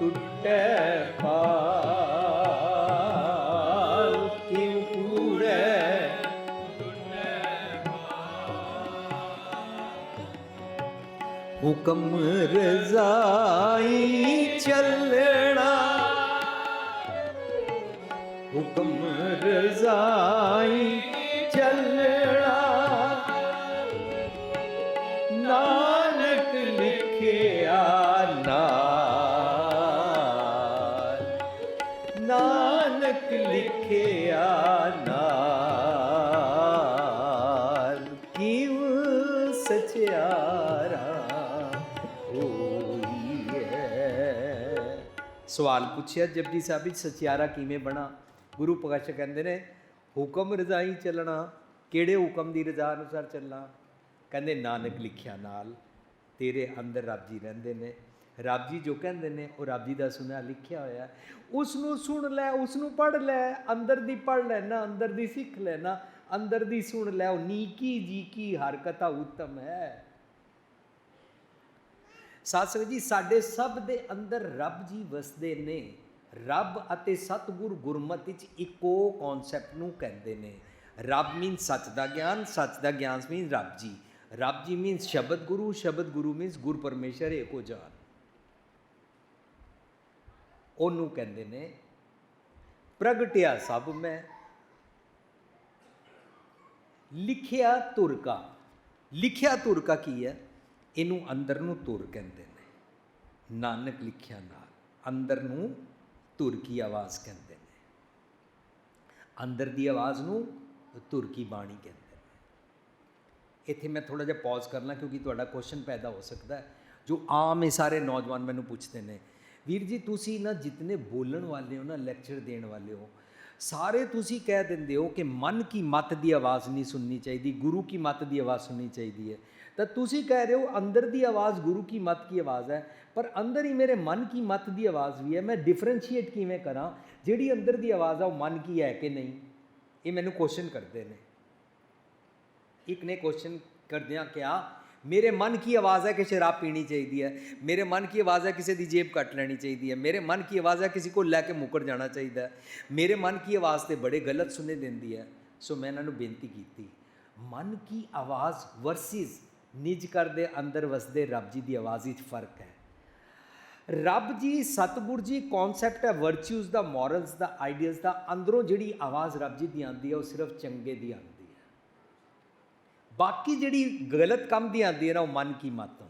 ਟੁੱਟੇ ਪਾਲ ਕਿਵ ਕੂੜੇ ਹੁਕਮ ਰਜ਼ਾਈ ਚੱਲਣਾ ਸਵਾਲ ਪੁੱਛਿਆ, ਜਪਜੀ ਸਾਹਿਬ ਵਿੱਚ ਸਚਿਆਰਾ ਕਿਵੇਂ ਬਣਾ? ਗੁਰੂ ਪ੍ਰਕਾਸ਼ ਕਹਿੰਦੇ ਨੇ, ਹੁਕਮ ਰਜ਼ਾਈ ਚੱਲਣਾ, ਕਿਹੜੇ ਹੁਕਮ ਦੀ ਰਜ਼ਾ ਅਨੁਸਾਰ ਚੱਲਣਾ? ਕਹਿੰਦੇ, ਨਾਨਕ ਲਿਖਿਆ ਨਾਲ, ਤੇਰੇ ਅੰਦਰ ਰੱਬ ਜੀ ਰਹਿੰਦੇ ਨੇ। ਰੱਬ ਜੀ ਜੋ ਕਹਿੰਦੇ ਨੇ, ਉਹ ਰੱਬ ਜੀ ਦਾ ਸੁਨਿਆ ਲਿਖਿਆ ਹੋਇਆ ਹੈ। ਉਸ ਨੂੰ ਸੁਣ ਲੈ ਉਸ ਨੂੰ ਪੜ ਲੈ, ਅੰਦਰ ਦੀ ਪੜ ਲੈਣਾ, ਅੰਦਰ ਦੀ ਸਿੱਖ ਲੈਣਾ, ਅੰਦਰ ਦੀ ਸੁਣ ਲੈ, ਉਹ ਨੀਕੀ ਜੀ ਕੀ ਹਰ ਉੱਤਮ ਹੈ। ਸਾਧ ਸੰਗਤ ਜੀ, ਸਾਡੇ ਸਭ ਦੇ ਅੰਦਰ ਰੱਬ ਜੀ ਵਸਦੇ ਨੇ। ਰੱਬ ਅਤੇ ਸਤਿਗੁਰ ਗੁਰਮਤਿ ਵਿੱਚ ਇੱਕੋ ਕਨਸੈਪਟ ਨੂੰ ਕਹਿੰਦੇ ਨੇ। ਰੱਬ ਮੀਨਸ ਸੱਚ ਦਾ ਗਿਆਨ, ਸੱਚ ਦਾ ਗਿਆਨ ਮੀਨਸ ਰੱਬ ਜੀ। ਰੱਬ ਜੀ ਮੀਨਸ ਸ਼ਬਦ ਗੁਰੂ ਸ਼ਬਦ ਗੁਰੂ ਮੀਨਸ ਗੁਰ ਪਰਮੇਸ਼ਰ, ਏਕੋ ਜਾਨ। ਉਹਨੂੰ ਕਹਿੰਦੇ ਨੇ, ਪ੍ਰਗਟਿਆ ਸਭ ਮੈਂ। ਲਿਖਿਆ ਤੁਰਕਾ। ਲਿਖਿਆ ਤੁਰਕਾ ਕੀ ਹੈ? ਇਹਨੂੰ ਅੰਦਰ ਨੂੰ ਤੁਰ ਕਹਿੰਦੇ ਨੇ। ਨਾਨਕ ਲਿਖਿਆ ਨਾਲ ਅੰਦਰ ਨੂੰ ਤੁਰ ਕੀ ਆਵਾਜ਼ ਕਹਿੰਦੇ ਨੇ। ਅੰਦਰ ਦੀ ਆਵਾਜ਼ ਨੂੰ ਤੁਰ ਕੀ ਬਾਣੀ ਕਹਿੰਦੇ ਨੇ। ਇੱਥੇ ਮੈਂ ਥੋੜਾ ਜਿਹਾ ਪੌਜ਼ ਕਰਨਾ ਕਿਉਂਕਿ ਤੁਹਾਡਾ ਕੁਐਸਚਨ ਪੈਦਾ ਹੋ ਸਕਦਾ ਹੈ, ਜੋ ਆਮ ਇਹ ਸਾਰੇ ਨੌਜਵਾਨ ਮੈਨੂੰ ਪੁੱਛਦੇ ਨੇ। ਵੀਰ ਜੀ, ਤੁਸੀਂ ਨਾ ਜਿਤਨੇ ਬੋਲਣ ਵਾਲੇ ਹੋ ਨਾ ਲੈਕਚਰ ਦੇਣ ਵਾਲੇ ਹੋ, ਸਾਰੇ ਤੁਸੀਂ ਕਹਿ ਦਿੰਦੇ ਹੋ ਕਿ ਮਨ ਕੀ ਮਤ ਦੀ ਆਵਾਜ਼ ਨਹੀਂ ਸੁਣਨੀ ਚਾਹੀਦੀ, ਗੁਰੂ ਕੀ ਮਤ ਦੀ ਆਵਾਜ਼ ਸੁਣਨੀ ਚਾਹੀਦੀ ਹੈ। ਤਾਂ ਤੁਸੀਂ ਕਹਿ ਰਹੇ ਹੋ ਅੰਦਰ ਦੀ ਆਵਾਜ਼ ਗੁਰੂ ਕੀ ਮਤ ਕੀ ਆਵਾਜ਼ ਹੈ, ਪਰ ਅੰਦਰ ਹੀ ਮੇਰੇ ਮਨ ਕੀ ਮਤ ਦੀ ਆਵਾਜ਼ ਵੀ ਹੈ, ਮੈਂ ਡਿਫਰੈਂਸ਼ੀਏਟ ਕਿਵੇਂ ਕਰਾਂ, ਜਿਹੜੀ ਅੰਦਰ ਦੀ ਆਵਾਜ਼ ਆ ਉਹ ਮਨ ਕੀ ਹੈ ਕਿ ਨਹੀਂ? ਇਹ ਮੈਨੂੰ ਕੁਐਸਚਨ ਕਰਦੇ ਨੇ। ਇੱਕ ਨੇ ਕੁਐਸਚਨ ਕਰਦਿਆਂ ਕਿਹਾ, ਮੇਰੇ ਮਨ ਕੀ ਆਵਾਜ਼ ਹੈ ਕਿ ਸ਼ਰਾਬ ਪੀਣੀ ਚਾਹੀਦੀ ਹੈ, ਮੇਰੇ ਮਨ ਕੀ ਆਵਾਜ਼ ਹੈ ਕਿਸੇ ਦੀ ਜੇਬ ਕੱਟ ਲੈਣੀ ਚਾਹੀਦੀ ਹੈ, ਮੇਰੇ ਮਨ ਕੀ ਆਵਾਜ਼ ਹੈ ਕਿਸੇ ਕੋਲ ਲੈ ਕੇ ਮੁੱਕਰ ਜਾਣਾ ਚਾਹੀਦਾ ਹੈ, ਮੇਰੇ ਮਨ ਕੀ ਆਵਾਜ਼ ਤੇ ਬੜੇ ਗਲਤ ਸੁਨੇ ਦਿੰਦੀ ਹੈ। ਸੋ ਮੈਂ ਇਹਨਾਂ ਨੂੰ ਬੇਨਤੀ ਕੀਤੀ, ਮਨ ਕੀ ਆਵਾਜ਼ ਵਰਸਿਸ ਨਿਜ ਕਰਦੇ ਅੰਦਰ ਵਸਦੇ ਰੱਬ ਜੀ ਦੀ ਆਵਾਜ਼ ਵਿੱਚ ਫ਼ਰਕ ਹੈ। ਰੱਬ ਜੀ, ਸਤਿਗੁਰ ਜੀ ਕਨਸੈਪਟ ਹੈ ਵਰਚੂਜ਼ ਦਾ ਮੋਰਲਸ ਦਾ ਆਈਡੀਅਲਸ ਦਾ, ਅੰਦਰੋਂ ਜਿਹੜੀ ਆਵਾਜ਼ ਰੱਬ ਜੀ ਦੀ ਆਉਂਦੀ ਹੈ, ਉਹ ਸਿਰਫ ਚੰਗੇ ਦੀ ਆਉਂਦੀ ਹੈ। ਬਾਕੀ ਜਿਹੜੀ ਗਲਤ ਕੰਮ ਦੀ ਆਉਂਦੀ ਹੈ ਨਾ, ਉਹ ਮਨ ਕੀ ਮਤ